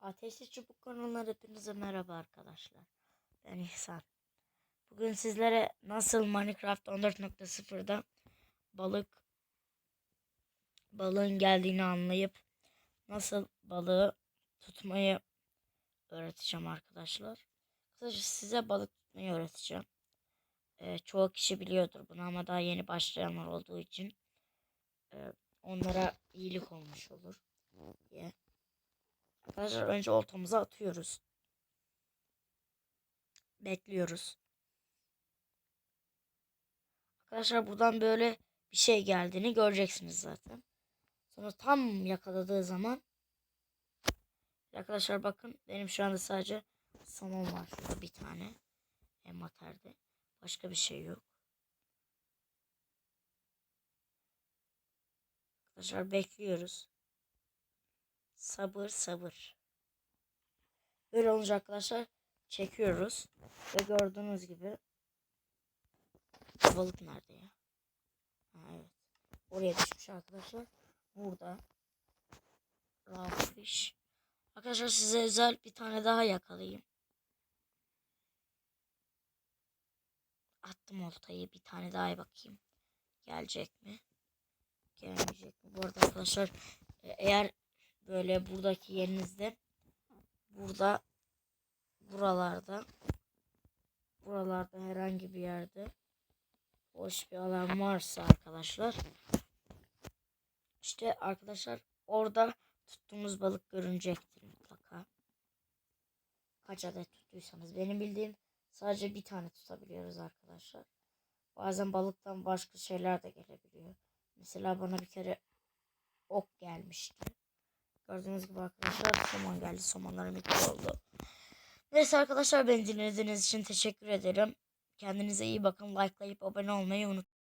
Ateşli Çubuk kanalına hepinize merhaba arkadaşlar. Ben İhsan. Bugün sizlere nasıl Minecraft 14.0'da balık balığın geldiğini anlayıp nasıl balığı tutmayı öğreteceğim arkadaşlar. Kısaca size balık tutmayı öğreteceğim. Ee, çoğu kişi biliyordur bunu ama daha yeni başlayanlar olduğu için e, onlara iyilik olmuş olur diye. Arkadaşlar önce oltamızı atıyoruz. Bekliyoruz. Arkadaşlar buradan böyle bir şey geldiğini göreceksiniz zaten. Sonra tam yakaladığı zaman Arkadaşlar bakın benim şu anda sadece somon var şurada bir tane. Ematerde. Başka bir şey yok. Arkadaşlar bekliyoruz. Sabır sabır. Böyle olunca arkadaşlar çekiyoruz. Ve gördüğünüz gibi balık nerede ya? Ha, evet. Oraya düşmüş arkadaşlar. Burada. Raw fish. Arkadaşlar size özel bir tane daha yakalayayım. Attım oltayı. Bir tane daha bakayım. Gelecek mi? Gelmeyecek mi? Bu arada arkadaşlar e, eğer böyle buradaki yerinizde burada buralarda buralarda herhangi bir yerde boş bir alan varsa arkadaşlar işte arkadaşlar orada tuttuğumuz balık görünecektir mutlaka. Kaç adet tuttuysanız benim bildiğim sadece bir tane tutabiliyoruz arkadaşlar. Bazen balıktan başka şeyler de gelebiliyor. Mesela bana bir kere ok gelmişti. Gördüğünüz gibi arkadaşlar somon geldi. Somonlarım iki oldu. Neyse arkadaşlar beni dinlediğiniz için teşekkür ederim. Kendinize iyi bakın. Likelayıp abone olmayı unutmayın.